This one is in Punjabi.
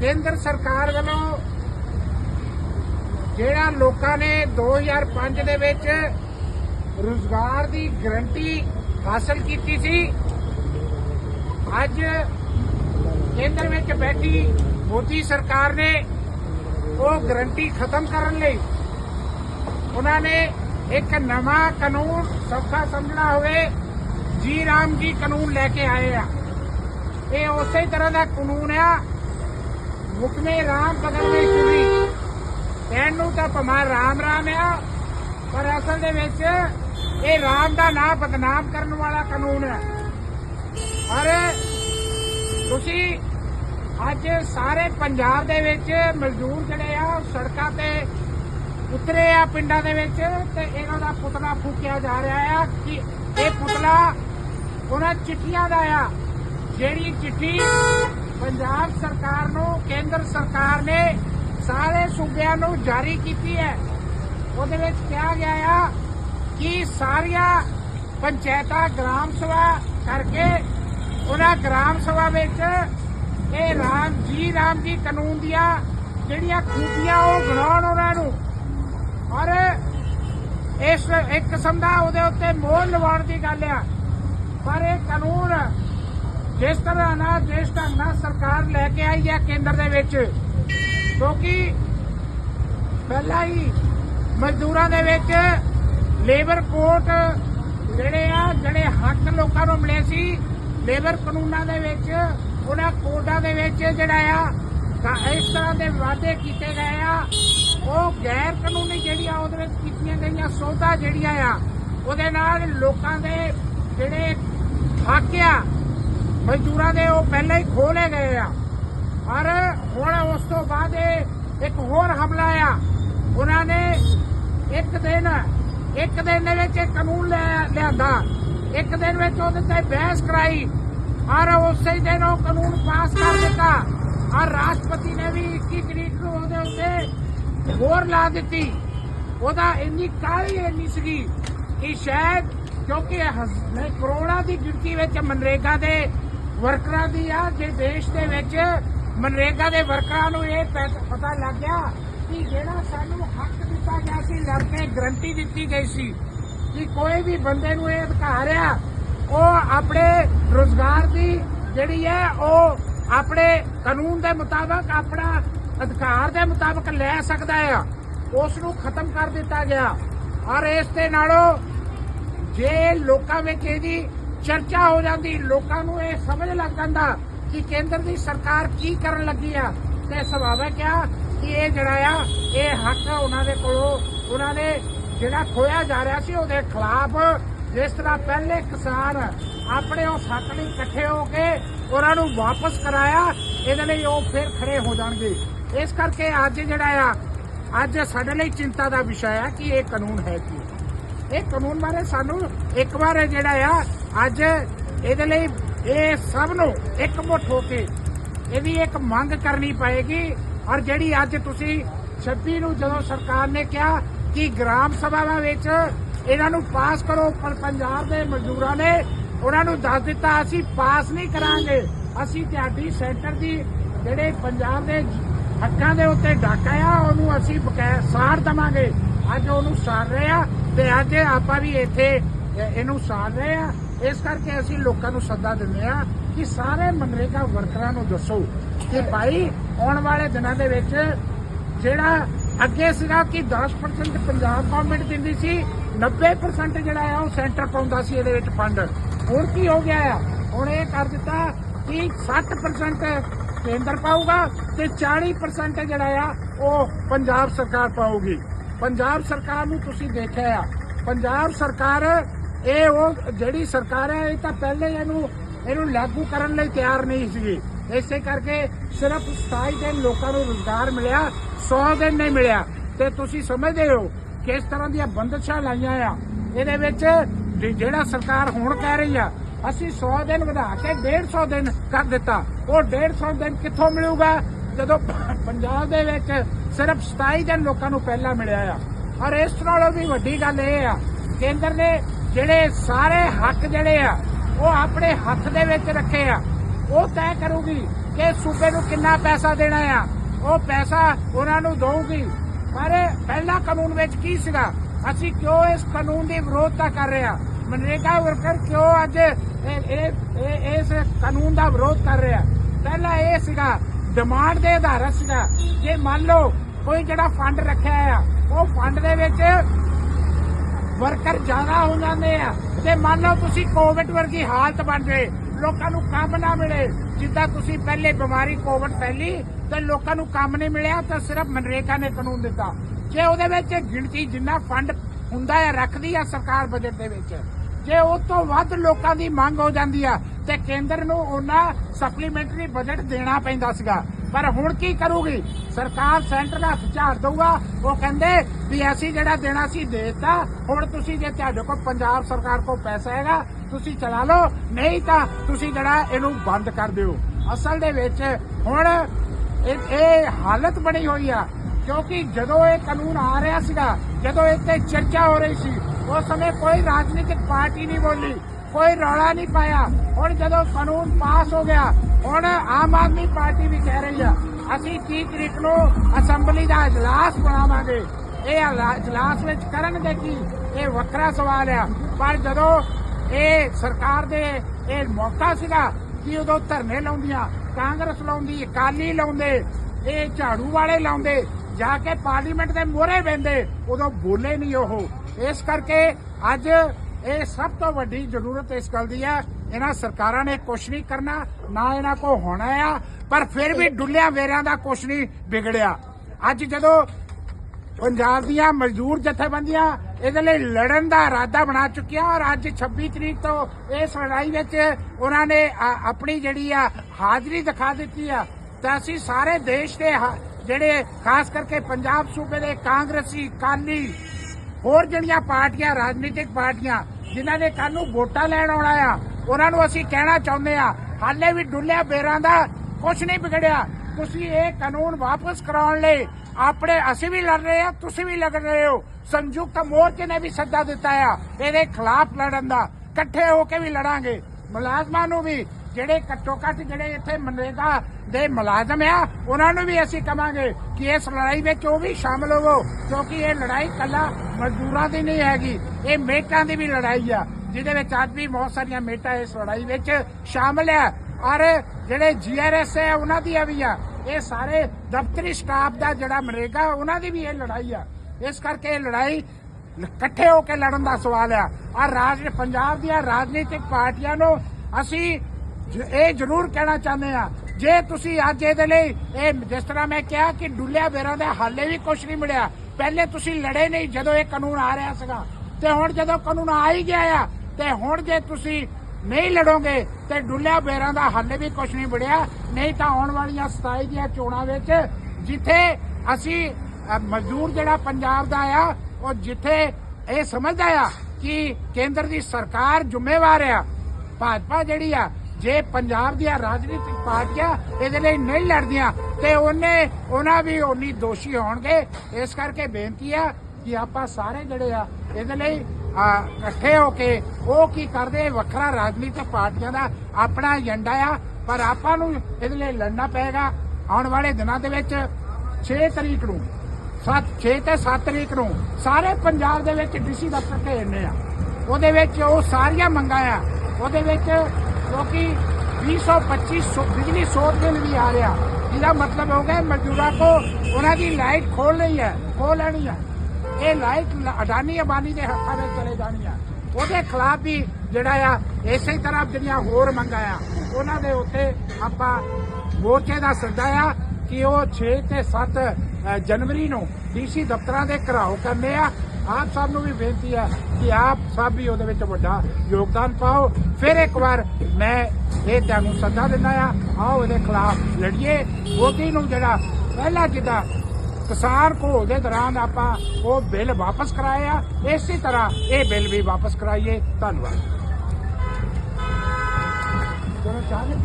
ਕੇਂਦਰ ਸਰਕਾਰ ਵੱਲੋਂ ਜਿਹੜਾ ਲੋਕਾਂ ਨੇ 2005 ਦੇ ਵਿੱਚ ਰੁਜ਼ਗਾਰ ਦੀ ਗਰੰਟੀ ਹਾਸਲ ਕੀਤੀ ਸੀ, ਅੱਜ ਕੇਂਦਰ ਵਿੱਚ ਬੈਠੀ ਮੋਦੀ ਸਰਕਾਰ ਨੇ ਉਹ ਗਰੰਟੀ ਖਤਮ ਕਰਨ ਲਈ ਉਹਨਾਂ ਨੇ ਇੱਕ ਨਵਾਂ ਕਾਨੂੰਨ ਸੌਖਾ ਸਮਝਣਾ ਹੋਵੇ, ਜੀ ਰਾਮ ਜੀ ਕਾਨੂੰਨ ਲੈ ਕੇ ਆਏ ਆ। ਇਹ ਉਸੇ ਤਰ੍ਹਾਂ ਦਾ ਕਾਨੂੰਨ ਆ ਹੁਕਮੇ ਰਾਮ ਬਦਲਨੇ ਚੁਰੀ ਕਹਿਣ ਨੂੰ ਤਾਂ ਭਮਾ ਰਾਮ ਰਾਮ ਆ, ਪਰ ਅਸਲ ਦੇ ਵਿੱਚ ਇਹ ਰਾਮ ਦਾ ਨਾਮ ਬਦਨਾਮ ਕਰਨ ਵਾਲਾ ਕਾਨੂੰਨ ਹੈ। ਔਰ ਤੁਸੀਂ ਅੱਜ ਸਾਰੇ ਪੰਜਾਬ ਦੇ ਵਿੱਚ ਮਜ਼ਦੂਰ ਜਿਹੜੇ ਆ, ਉਹ ਸੜਕਾਂ ਤੇ ਉਤਰੇ ਆ ਪਿੰਡਾਂ ਦੇ ਵਿੱਚ ਤੇ ਇਹਨਾਂ ਦਾ ਪੁਤਲਾ ਫੂਕਿਆ ਜਾ ਰਿਹਾ ਆ ਕਿ ਇਹ ਪੁਤਲਾ ਉਹਨਾਂ ਚਿੱਠੀਆਂ ਦਾ ਆ। ਜਿਹੜੀ ਚਿੱਠੀ ਪੰਜਾਬ ਸਰਕਾਰ ਨੂੰ, ਕੇਂਦਰ ਸਰਕਾਰ ਨੇ ਸਾਰੇ ਸੂਬਿਆਂ ਨੂੰ ਜਾਰੀ ਕੀਤੀ ਹੈ। ਉਹਦੇ ਵਿੱਚ ਕਿਹਾ ਗਿਆ ਆ ਕਿ ਸਾਰੀਆਂ ਪੰਚਾਇਤਾਂ ਗ੍ਰਾਮ ਸਭਾ ਕਰਕੇ ਉਹਨਾਂ ਗ੍ਰਾਮ ਸਭਾ ਵਿੱਚ ਇਹ ਰਾਮ, ਜੀ ਰਾਮ ਜੀ ਕਾਨੂੰਨ ਦੀਆਂ ਜਿਹੜੀਆਂ ਖੂਬੀਆਂ ਉਹ ਗਣਾਉਣ ਉਹਨਾਂ ਨੂੰ। ਔਰ ਇਸ ਇੱਕ ਕਿਸਮ ਦਾ ਉਹਦੇ ਉੱਤੇ ਮੋਹਰ ਲਵਾਉਣ ਦੀ ਗੱਲ ਆ। ਪਰ ਇਹ ਕਾਨੂੰਨ ਜਿਸ ਤਰ੍ਹਾਂ ਨਾਲ ਜਿਸ ਢੰਗ ਨਾਲ ਸਰਕਾਰ ਲੈ ਕੇ ਆਈ ਹੈ ਕੇਂਦਰ ਦੇ ਵਿੱਚ, ਕਿਉਂਕਿ ਪਹਿਲਾਂ ਹੀ ਮਜ਼ਦੂਰਾਂ ਦੇ ਵਿੱਚ ਲੇਬਰ ਕੋਰਟ ਜਿਹੜੇ ਆ, ਜਿਹੜੇ ਹੱਕ ਲੋਕਾਂ ਨੂੰ ਮਿਲੇ ਸੀ, ਲੇਬਰ ਕਾਨੂੰਨਾਂ ਦੇ ਵਿੱਚ, ਉਹਨਾਂ ਕੋਟਾਂ ਦੇ ਵਿੱਚ ਜਿਹੜਾ ਆ ਇਸ ਤਰ੍ਹਾਂ ਦੇ ਵਾਅਦੇ ਕੀਤੇ ਗਏ ਆ। ਉਹ ਗੈਰ ਕਾਨੂੰਨੀ ਜਿਹੜੀਆਂ ਉਹਦੇ ਵਿੱਚ ਕੀਤੀਆਂ ਗਈਆਂ ਸੌਦਾ ਜਿਹੜੀਆਂ ਆ, ਉਹਦੇ ਨਾਲ ਲੋਕਾਂ ਦੇ ਜਿਹੜੇ ਹੱਕ ਆ ਮਜ਼ਦੂਰਾਂ ਦੇ ਉਹ ਪਹਿਲਾਂ ਹੀ ਖੋਲੇ ਗਏ ਆ। ਔਰ ਹੁਣ ਉਸ ਤੋਂ ਬਾਅਦ ਇੱਕ ਹੋਰ ਹਮਲਾ ਆ। ਉਹਨਾਂ ਨੇ ਇੱਕ ਦਿਨ ਇੱਕ ਦਿਨ ਦੇ ਵਿੱਚ ਇਹ ਕਾਨੂੰਨ ਲਿਆਂਦਾ। ਇੱਕ ਦਿਨ ਵਿੱਚ ਉਹਦੇ ਤੇ ਬਹਿਸ ਕਰਾਈ। ਔਰ ਉਸੇ ਦਿਨ ਉਹ ਕਾਨੂੰਨ ਪਾਸ ਕਰ ਦਿੱਤਾ। ਔਰ ਰਾਸ਼ਟਰਪਤੀ ਨੇ ਵੀ 21 ਤਰੀਕ ਨੂੰ ਉਹਦੇ ਉੱਤੇ ਹੋਰ ਲਾ ਦਿੱਤੀ। ਉਹਦਾ ਇੰਨੀ ਕਾਹਲੀ ਇੰਨੀ ਸੀਗੀ ਕਿ ਸ਼ਾਇਦ ਕਿਉਂਕਿ ਹਜ਼- ਕਰੋੜਾਂ ਦੀ ਗਿਣਤੀ ਵਿੱਚ ਮਨਰੇਗਾ ਦੇ ਵਰਕਰਾਂ ਦੀ ਆ, ਜੇ ਦੇਸ਼ ਦੇ ਵਿੱਚ ਮਨਰੇਗਾ ਦੇ ਵਰਕਰਾਂ ਨੂੰ ਇਹ ਪਤਾ ਲੱਗ ਗਿਆ ਕਿ ਜਿਹੜਾ ਸਾਨੂੰ ਹੱਕ ਦਿੱਤਾ ਗਿਆ ਸੀ, ਲੜ ਕੇ ਗਰੰਟੀ ਦਿੱਤੀ ਗਈ ਸੀ ਕਿ ਕੋਈ ਵੀ ਬੰਦੇ ਨੂੰ ਇਹ ਅਧਿਕਾਰ ਆ, ਉਹ ਆਪਣੇ ਰੋਜ਼ਗਾਰ ਦੀ ਜਿਹੜੀ ਹੈ, ਉਹ ਆਪਣੇ ਕਾਨੂੰਨ ਦੇ ਮੁਤਾਬਕ, ਆਪਣਾ ਅਧਿਕਾਰ ਦੇ ਮੁਤਾਬਕ ਲੈ ਸਕਦਾ ਆ, ਉਸ ਨੂੰ ਖਤਮ ਕਰ ਦਿੱਤਾ ਗਿਆ। ਔਰ ਇਸ ਦੇ ਨਾਲੋਂ ਜੇ ਲੋਕਾਂ ਵਿੱਚ ਇਹਦੀ ਚਰਚਾ ਹੋ ਜਾਂਦੀ, ਲੋਕਾਂ ਨੂੰ ਇਹ ਸਮਝ ਲੱਗ ਜਾਂਦਾ ਕਿ ਕੇਂਦਰ ਦੀ ਸਰਕਾਰ ਕੀ ਕਰਨ ਲੱਗੀ ਆ। ਤੇ ਸੁਭਾਵਿਕ ਆ ਕਿ ਇਹ ਜਿਹੜਾ ਆ, ਇਹ ਹੱਕ ਉਹਨਾਂ ਦੇ ਕੋਲੋਂ, ਉਹਨਾਂ ਨੇ ਜਿਹੜਾ ਖੋਇਆ ਜਾ ਰਿਹਾ ਸੀ, ਉਹਦੇ ਖਿਲਾਫ ਜਿਸ ਤਰ੍ਹਾਂ ਪਹਿਲੇ ਕਿਸਾਨ ਆਪਣੇ ਉਹ ਹੱਕ ਲਈ ਇਕੱਠੇ ਹੋ ਕੇ ਉਹਨਾਂ ਨੂੰ ਵਾਪਸ ਕਰਾਇਆ, ਇਹਦੇ ਲਈ ਉਹ ਫਿਰ ਖੜੇ ਹੋ ਜਾਣਗੇ। ਇਸ ਕਰਕੇ ਅੱਜ ਜਿਹੜਾ ਆ, ਅੱਜ ਸਾਡੇ ਲਈ ਚਿੰਤਾ ਦਾ ਵਿਸ਼ਾ ਹੈ ਕਿ ਇਹ ਕਾਨੂੰਨ ਹੈ ਕੀ। ਇਹ ਕਾਨੂੰਨ ਬਾਰੇ ਸਾਨੂੰ ਇੱਕ ਵਾਰ ਜਿਹੜਾ ਆ, ਅੱਜ ਇਹਦੇ ਲਈ ਇਹ ਸਭ ਨੂੰ ਇਕਮੁੱਠ ਹੋ ਕੇ ਇਹਦੀ ਇੱਕ ਮੰਗ ਕਰਨੀ ਪਏਗੀ। ਔਰ ਜਿਹੜੀ ਅੱਜ ਤੁਸੀਂ 26 ਨੂੰ ਜਦੋਂ ਸਰਕਾਰ ਨੇ ਕਿਹਾ ਕਿ ਗ੍ਰਾਮ ਸਭਾਵਾਂ ਵਿੱਚ ਇਹਨਾਂ ਨੂੰ ਪਾਸ ਕਰੋ, ਪਰ ਪੰਜਾਬ ਦੇ ਮਜ਼ਦੂਰਾਂ ਨੇ ਉਹਨਾਂ ਨੂੰ ਦੱਸ ਦਿੱਤਾ, ਅਸੀਂ ਪਾਸ ਨਹੀਂ ਕਰਾਂਗੇ। ਅਸੀਂ ਤੁਹਾਡੀ ਸੈਂਟਰ ਦੀ ਜਿਹੜੇ ਪੰਜਾਬ ਦੇ ਹੱਕਾਂ ਦੇ ਉੱਤੇ ਡਾਕਾ ਆ, ਉਹਨੂੰ ਅਸੀਂ ਬਕਾਇ ਸਾੜ ਦਵਾਂਗੇ। ਅੱਜ ਉਹਨੂੰ ਸਾੜ ਰਹੇ ਆ। ਤੇ ਅੱਜ ਆਪਾਂ ਵੀ ਇੱਥੇ ਇਹਨੂੰ ਸਾੜ ਰਹੇ ਆ। ਇਸ ਕਰਕੇ ਅਸੀਂ ਲੋਕਾਂ ਨੂੰ ਸੱਦਾ ਦਿੰਦੇ ਆ ਕਿ ਸਾਰੇ ਮਨਰੇਗਾ ਵਰਕਰਾਂ ਨੂੰ ਦੱਸੋ ਕਿ ਭਾਈ, ਆਉਣ ਵਾਲੇ ਦਿਨਾਂ ਦੇ ਵਿੱਚ ਜਿਹੜਾ ਅੱਗੇ ਸੀਗਾ ਕਿ 10% ਪੰਜਾਬ ਗਵਰਨਮੈਂਟ ਦਿੰਦੀ ਸੀ 90% ਜਿਹੜਾ ਆ ਉਹ ਸੈਂਟਰ ਪਾਉਂਦਾ ਸੀ ਇਹਦੇ ਵਿੱਚ ਫੰਡ ਹੁਣ ਕੀ ਹੋ ਗਿਆ ਆ? ਹੁਣ ਇਹ ਕਰ ਦਿੱਤਾ ਕਿ 60% ਕੇਂਦਰ ਪਾਊਗਾ ਤੇ 40% ਜਿਹੜਾ ਆ ਉਹ ਪੰਜਾਬ ਸਰਕਾਰ ਪਾਊਗੀ। ਪੰਜਾਬ ਸਰਕਾਰ ਨੂੰ ਤੁਸੀਂ ਦੇਖਿਆ ਆ ਪੰਜਾਬ ਸਰਕਾਰ ਇਹ ਉਹ ਜਿਹੜੀ ਸਰਕਾਰ ਹੈ, ਇਹ ਤਾਂ ਪਹਿਲੇ ਇਹਨੂੰ ਇਹਨੂੰ ਲਾਗੂ ਕਰਨ ਲਈ ਤਿਆਰ ਨਹੀਂ ਸੀਗੀ। ਇਸੇ ਕਰਕੇ ਸਿਰਫ 27 ਦਿਨ ਲੋਕਾਂ ਨੂੰ ਰੋਜ਼ਗਾਰ ਮਿਲਿਆ 100 ਦਿਨ ਨਹੀਂ ਮਿਲਿਆ। ਤੇ ਤੁਸੀਂ ਸਮਝਦੇ ਹੋ ਕਿਸ ਤਰ੍ਹਾਂ ਦੀਆਂ ਬੰਦਸ਼ਾਂ ਲਾਈਆਂ ਆ। ਇਹਦੇ ਵਿੱਚ ਜਿਹੜਾ ਸਰਕਾਰ ਹੁਣ ਕਹਿ ਰਹੀ ਆ, ਅਸੀਂ 100 ਦਿਨ ਵਧਾ ਕੇ 150 ਦਿਨ ਕਰ ਦਿੱਤਾ। ਉਹ 150 ਦਿਨ ਕਿੱਥੋਂ ਮਿਲੂਗਾ? ਜਦੋਂ ਪੰਜਾਬ ਦੇ ਵਿੱਚ ਸਿਰਫ 27 ਦਿਨ ਲੋਕਾਂ ਨੂੰ ਪਹਿਲਾਂ ਮਿਲਿਆ ਆ। ਔਰ ਇਸ ਨਾਲੋਂ ਵੀ ਵੱਡੀ ਗੱਲ ਇਹ ਆ, ਕੇਂਦਰ ਨੇ ਜਿਹੜੇ ਸਾਰੇ ਹੱਕ ਜਿਹੜੇ ਆ, ਉਹ ਆਪਣੇ ਹੱਥ ਦੇ ਵਿੱਚ ਰੱਖੇ ਆ। ਉਹ ਤੈਅ ਕਰੂਗੀ ਕਿ ਸੂਬੇ ਨੂੰ ਕਿੰਨਾ ਪੈਸਾ ਦੇਣਾ ਆ। ਉਹ ਪੈਸਾ ਉਹਨਾਂ ਨੂੰ ਦਊਗੀ। ਪਰ ਪਹਿਲਾ ਕਾਨੂੰਨ ਵਿੱਚ ਕੀ ਸੀਗਾ? ਅਸੀਂ ਕਿਉਂ ਇਸ ਕਾਨੂੰਨ ਦੀ ਵਿਰੋਧਤਾ ਕਰ ਰਹੇ ਹਾਂ ਮਨਰੇਗਾ ਵਰਕਰ ਕਿਉਂ ਅੱਜ ਇਸ ਕਾਨੂੰਨ ਦਾ ਵਿਰੋਧ ਕਰ ਰਿਹਾ? ਪਹਿਲਾ ਇਹ ਸੀਗਾ ਡਿਮਾਂਡ ਦੇ ਆਧਾਰ ਸੀਗਾ। ਜੇ ਮੰਨ ਲਓ ਕੋਈ ਜਿਹੜਾ ਫੰਡ ਰੱਖਿਆ ਆ ਉਹ ਫੰਡ ਦੇ ਵਿੱਚ ਵਰਕਰ ਜ਼ਿਆਦਾ ਹੋ ਜਾਂਦੇ ਆ। ਤੇ ਮੰਨ ਲਓ ਤੁਸੀਂ ਕੋਵਿਡ ਵਰਗੀ ਹਾਲਤ ਬਣ ਜਾਏ ਲੋਕਾਂ ਨੂੰ ਕੰਮ ਨਾ ਮਿਲੇ, ਜਿੱਦਾਂ ਤੁਸੀਂ ਪਹਿਲੇ ਬਿਮਾਰੀ ਕੋਵਿਡ ਫੈਲੀ, ਤੇ ਲੋਕਾਂ ਨੂੰ ਕੰਮ ਨਹੀਂ ਮਿਲਿਆ, ਤਾਂ ਸਿਰਫ ਮਨਰੇਗਾ ਨੇ ਕਾਨੂੰਨ ਦਿੱਤਾ। ਜੇ ਉਹਦੇ ਵਿੱਚ ਗਿਣਤੀ ਜਿੰਨਾ ਫੰਡ ਹੁੰਦਾ ਹੈ ਰੱਖਦੀ ਆ ਸਰਕਾਰ ਬਜਟ ਦੇ ਵਿੱਚ, ਜੇ ਉਹ ਤੋਂ ਵੱਧ ਲੋਕਾਂ ਦੀ ਮੰਗ ਹੋ ਜਾਂਦੀ ਆ, ਤੇ ਕੇਂਦਰ ਨੂੰ ਉਹਨਾਂ ਸਪਲੀਮੈਂਟਰੀ ਬਜਟ ਦੇਣਾ ਪੈਂਦਾ ਸੀਗਾ। ਪਰ ਹੁਣ ਕੀ ਕਰੂਗੀ? ਸਰਕਾਰ ਸੈਂਟਰ ਦਾ ਹੱਥ ਝਾੜ ਦਊਗਾ। ਉਹ ਕਹਿੰਦੇ ਵੀ ਅਸੀਂ ਜਿਹੜਾ ਦੇਣਾ ਸੀ ਦੇਤਾ। ਹੁਣ ਤੁਸੀਂ ਜੇ ਤੁਹਾਡੇ ਕੋਲ ਪੰਜਾਬ ਸਰਕਾਰ ਕੋਲ ਪੈਸਾ ਹੈਗਾ, ਤੁਸੀਂ ਚਲਾ ਲਓ। ਨਹੀਂ ਤਾਂ ਤੁਸੀਂ ਜਿਹੜਾ ਇਹਨੂੰ ਬੰਦ ਕਰ ਦਿਓ। ਅਸਲ ਦੇ ਵਿੱਚ ਹੁਣ ਇਹ ਹਾਲਤ ਬਣੀ ਹੋਈ ਆ। ਕਿਉਂਕਿ ਜਦੋਂ ਇਹ ਕਾਨੂੰਨ ਆ ਰਿਹਾ ਸੀਗਾ, ਜਦੋਂ ਇਹ ਤੇ ਚਰਚਾ ਹੋ ਰਹੀ ਸੀ, ਉਸ ਸਮੇਂ ਕੋਈ ਰਾਜਨੀਤਿਕ ਪਾਰਟੀ ਨਹੀਂ ਬੋਲੀ, ਕੋਈ ਰੌਲਾ ਨਹੀਂ ਪਾਇਆ। ਹੁਣ ਜਦੋਂ ਕਾਨੂੰਨ ਪਾਸ ਹੋ ਗਿਆ ਹੁਣ ਆਮ ਆਦਮੀ ਪਾਰਟੀ ਵੀ ਕਹਿ ਰਹੀ ਆ, ਅਸੀਂ 30 ਤਰੀਕ ਨੂੰ ਅਸੈਂਬਲੀ ਦਾ ਇਜਲਾਸ ਬਣਾਵਾਂਗੇ। ਇਹ ਅਲਾ- ਇਜਲਾਸ ਵਿੱਚ ਕਰਨਗੇ ਕੀ? ਇਹ ਵੱਖਰਾ ਸਵਾਲ ਆ। ਪਰ ਜਦੋਂ ਇਹ ਸਰਕਾਰ ਦੇ ਇਹ ਮੌਕਾ ਸੀਗਾ ਕਿ ਉਦੋਂ ਧਰਨੇ ਲਾਉਂਦੀਆਂ, ਕਾਂਗਰਸ ਲਾਉਂਦੀ, ਅਕਾਲੀ ਲਾਉਂਦੇ, ਇਹ ਝਾੜੂ ਵਾਲੇ ਲਾਉਂਦੇ, ਜਾ ਕੇ ਪਾਰਲੀਮੈਂਟ ਦੇ ਮੋਹਰੇ ਬੈੰਦੇ ਉਦੋਂ ਬੋਲੇ ਨਹੀਂ ਉਹ। ਇਸ ਕਰਕੇ ਅੱਜ ਇਹ ਸਭ ਤੋਂ ਵੱਡੀ ਜ਼ਰੂਰਤ ਇਸ ਗੱਲ ਦੀ ਹੈ ਇਹਨਾਂ ਸਰਕਾਰਾਂ ਨੇ ਕੁਛ ਨਹੀਂ ਕਰਨਾ, ਨਾ ਇਹਨਾਂ ਕੋ ਹੋਣਾ ਆ, ਪਰ ਫਿਰ ਵੀ ਡੁੱਲਿਆਂ ਵੇਰਿਆਂ ਦਾ ਕੁਛ ਨਹੀਂ ਵਿਗੜਿਆ। ਅੱਜ ਜਦੋਂ ਪੰਜਾਬ ਦੀਆਂ ਮਜ਼ਦੂਰ ਜਥੇਬੰਦੀਆਂ ਇਹਦੇ ਲਈ ਲੜਨ ਦਾ ਇਰਾਦਾ ਬਣਾ ਚੁੱਕੀਆਂ ਔਰ ਅੱਜ 26 ਤਰੀਕ ਤੋਂ ਇਸ ਲੜਾਈ ਵਿੱਚ ਉਹਨਾਂ ਨੇ ਆਪਣੀ ਜਿਹੜੀ ਆ ਹਾਜ਼ਰੀ ਦਿਖਾ ਦਿੱਤੀ ਆ, ਤਾਂ ਅਸੀਂ ਸਾਰੇ ਦੇਸ਼ ਦੇ ਜਿਹੜੇ ਖਾਸ ਕਰਕੇ ਪੰਜਾਬ ਸੂਬੇ ਦੇ ਕਾਂਗਰਸੀ ਕਾਲੀ ਹੋਰ ਜਿਹੜੀਆਂ ਪਾਰਟੀਆਂ, ਰਾਜਨੀਤਿਕ ਪਾਰਟੀਆਂ, ਜਿਨ੍ਹਾਂ ਨੇ ਕੱਲ ਨੂੰ ਵੋਟਾਂ ਲੈਣ ਆਉਣਾ ਆ ਉਹਨਾਂ ਨੂੰ ਅਸੀਂ ਕਹਿਣਾ ਚਾਹੁੰਦੇ ਆ ਹਾਲੇ ਵੀ ਡੁੱਲਿਆ ਬੇਰਾਂ ਦਾ ਕੁਝ ਨਹੀਂ ਵਿਗੜਿਆ। ਤੁਸੀਂ ਇਹ ਕਾਨੂੰਨ ਵਾਪਸ ਕਰਾਉਣ ਲਈ ਆਪਣੇ, ਅਸੀਂ ਵੀ ਲੜ ਰਹੇ ਆ ਤੁਸੀਂ ਵੀ ਲੜ ਰਹੇ ਹੋ। ਸੰਯੁਕਤ ਮੋਰਚੇ ਨੇ ਵੀ ਸੱਦਾ ਦਿੱਤਾ ਆ, ਇਹਦੇ ਖਿਲਾਫ ਲੜਨ ਦਾ। ਇਕੱਠੇ ਹੋ ਕੇ ਵੀ ਲੜਾਂਗੇ। ਮੁਲਾਜ਼ਮਾਂ ਨੂੰ ਵੀ, ਜਿਹੜੇ ਘੱਟੋ ਘੱਟ ਜਿਹੜੇ ਇੱਥੇ ਮਨਰੇਗਾ ਦੇ ਮੁਲਾਜ਼ਮ ਆ, ਉਹਨਾਂ ਨੂੰ ਵੀ ਅਸੀਂ ਕਵਾਂਗੇ ਕਿ ਇਸ ਲੜਾਈ ਵਿੱਚ ਉਹ ਵੀ ਸ਼ਾਮਲ ਹੋਵੋ, ਕਿਉਂਕਿ ਇਹ ਲੜਾਈ ਕੱਲਾ ਮਜ਼ਦੂਰਾਂ ਦੀ ਨਹੀਂ ਹੈਗੀ, ਇਹ ਮੇਟਾਂ ਦੀ ਵੀ ਲੜਾਈ ਆ। ਜਿਹਦੇ ਵਿੱਚ ਅੱਜ ਵੀ ਬਹੁਤ ਸਾਰੀਆਂ ਮੇਟਾਂ ਇਸ ਲੜਾਈ ਵਿੱਚ ਸ਼ਾਮਲ ਆ ਔਰ ਜਿਹੜੇ ਜੀਆਰਐਸ ਹੈ, ਉਹਨਾਂ ਦੀਆਂ ਵੀ ਆ। ਇਹ ਸਾਰੇ ਦਫ਼ਤਰੀ ਸਟਾਫ ਦਾ ਜਿਹੜਾ ਮਨਰੇਗਾ ਉਹਨਾਂ ਦੀ ਵੀ ਇਹ ਲੜਾਈ ਆ। ਇਸ ਕਰਕੇ ਇਹ ਲੜਾਈ ਇਕੱਠੇ ਹੋ ਕੇ ਲੜਨ ਦਾ ਸਵਾਲ ਆ। ਔਰ ਰਾਜ, ਪੰਜਾਬ ਦੀਆਂ ਰਾਜਨੀਤਿਕ ਪਾਰਟੀਆਂ ਨੂੰ ਅਸੀਂ ਇਹ ਜ਼ਰੂਰ ਕਹਿਣਾ ਚਾਹੁੰਦੇ ਆ, ਜੇ ਤੁਸੀਂ ਅੱਜ ਇਹਦੇ ਲਈ ਇਹ ਜਿਸ ਤਰ੍ਹਾਂ ਮੈਂ ਕਿਹਾ ਕਿ ਡੁੱਲਿਆ ਬੇਰਾਂ ਦੇ ਹਾਲੇ ਵੀ ਕੁਝ ਨਹੀਂ ਮਿਲਿਆ, ਪਹਿਲੇ ਤੁਸੀਂ ਲੜੇ ਨਹੀਂ ਜਦੋਂ ਇਹ ਕਾਨੂੰਨ ਆ ਰਿਹਾ ਸੀਗਾ। ਤੇ ਹੁਣ ਜਦੋਂ ਕਾਨੂੰਨ ਆ ਹੀ ਗਿਆ ਆ ਤੇ ਹੁਣ ਜੇ ਤੁਸੀਂ ਨਹੀਂ ਲੜੋਗੇ ਤੇ ਡੁੱਲਿਆ ਬੇਰਾਂ ਦਾ ਹੱਲ ਵੀ ਕੁਝ ਨਹੀਂ ਮਿਲਿਆ ਨਹੀਂ ਤਾਂ ਆਉਣ ਵਾਲੀਆਂ 27 ਦੀਆਂ ਚੋਣਾਂ ਵਿੱਚ ਜਿੱਥੇ ਅਸੀਂ ਮਜ਼ਦੂਰ ਜਿਹੜਾ ਪੰਜਾਬ ਦਾ ਆ, ਉਹ ਜਿੱਥੇ ਇਹ ਸਮਝਦਾ ਆ ਕਿ ਕੇਂਦਰ ਦੀ ਸਰਕਾਰ ਜ਼ਿੰਮੇਵਾਰ ਆ, ਭਾਜਪਾ ਜਿਹੜੀ ਆ, ਜੇ ਪੰਜਾਬ ਦੀਆਂ ਰਾਜਨੀਤਿਕ ਪਾਰਟੀਆਂ ਇਹਦੇ ਲਈ ਨਹੀਂ ਲੜਦੀਆਂ, ਤੇ ਉਹਨੇ, ਉਹਨਾਂ ਵੀ ਉਨੀ ਦੋਸ਼ੀ ਹੋਣਗੇ। ਇਸ ਕਰਕੇ ਬੇਨਤੀ ਆ ਕਿ ਆਪਾਂ ਸਾਰੇ ਜਿਹੜੇ ਆ, ਇਹਦੇ ਲਈ ਇਕੱਠੇ ਹੋ ਕੇ ਉਹ ਕੀ ਕਰਦੇ? ਵੱਖਰਾ ਰਾਜਨੀਤਿਕ ਪਾਰਟੀਆਂ ਦਾ ਆਪਣਾ ਏਜੰਡਾ ਆ, ਪਰ ਆਪਾਂ ਨੂੰ ਇਹਦੇ ਲਈ ਲੜਨਾ ਪਏਗਾ ਆਉਣ ਵਾਲੇ ਦਿਨਾਂ ਦੇ ਵਿੱਚ 6 ਤਰੀਕ ਨੂੰ। 7 6 ਤੇ 7 ਤਰੀਕ ਨੂੰ ਸਾਰੇ ਪੰਜਾਬ ਦੇ ਵਿੱਚ ਡੀਸੀ ਦਫ਼ਤਰ ਭੇਜਨੇ ਆ। ਉਹਦੇ ਵਿੱਚ ਉਹ ਸਾਰੀਆਂ ਮੰਗਾਂ ਆ। ਉਹਦੇ ਵਿੱਚ ਕਿਉਂਕਿ 225 ਸੌ- ਬਿਜਲੀ ਸੋਧ ਬਿੱਲ ਵੀ ਆ ਰਿਹਾ। ਜਿਹਦਾ ਮਤਲਬ ਹੋ ਗਿਆ ਮਜ਼ਦੂਰਾਂ ਕੋ ਉਹਨਾਂ ਦੀ ਲਾਈਟ ਖੋਲ ਲਈ ਹੈ ਖੋਲ ਲੈਣੀ ਹੈ। ਇਹ ਲਾਈਟ ਅਡਾਨੀ ਅਬਾਨੀ ਦੇ ਹੱਥਾਂ ਵਿੱਚ ਚਲੇ ਜਾਣੀ ਆ ਉਹਦੇ ਖਿਲਾਫ ਵੀ ਜਿਹੜਾ ਆ, ਇਸੇ ਤਰ੍ਹਾਂ ਜਿਹੜੀਆਂ ਹੋਰ ਮੰਗਾਂ ਆ, ਉਹਨਾਂ ਦੇ ਉੱਤੇ ਆਪਾਂ ਮੋਰਚੇ ਦਾ ਸੱਦਾ ਆ ਕਿ ਉਹ 6 ਤੇ 7 ਜਨਵਰੀ ਨੂੰ ਡੀਸੀ ਦਫ਼ਤਰਾਂ ਦੇ ਘਰਾਓ ਕਰਨੇ ਆ। ਆਪ ਸਭ ਨੂੰ ਵੀ ਬੇਨਤੀ ਆ ਕਿ ਆਪ ਸਭ ਵੀ ਉਹਦੇ ਵਿੱਚ ਵੱਡਾ ਯੋਗਦਾਨ ਪਾਓ। ਫਿਰ ਇੱਕ ਵਾਰ ਮੈਂ ਇਹ ਤੁਹਾਨੂੰ ਸੱਦਾ ਦਿੰਦਾ ਆ, ਆਓ ਇਹਦੇ ਖਿਲਾਫ ਲੜੀਏ। ਮੋਦੀ ਨੂੰ ਜਿਹੜਾ ਪਹਿਲਾਂ ਜਿੱਦਾਂ ਕਿਸਾਨ ਘੋਲ ਦੇ ਦੌਰਾਨ ਆਪਾਂ ਉਹ ਬਿੱਲ ਵਾਪਸ ਕਰਾਇਆ। ਆ ਇਸੇ ਤਰ੍ਹਾਂ ਇਹ ਬਿੱਲ ਵੀ ਵਾਪਸ ਕਰਾਈਏ। ਧੰਨਵਾਦ।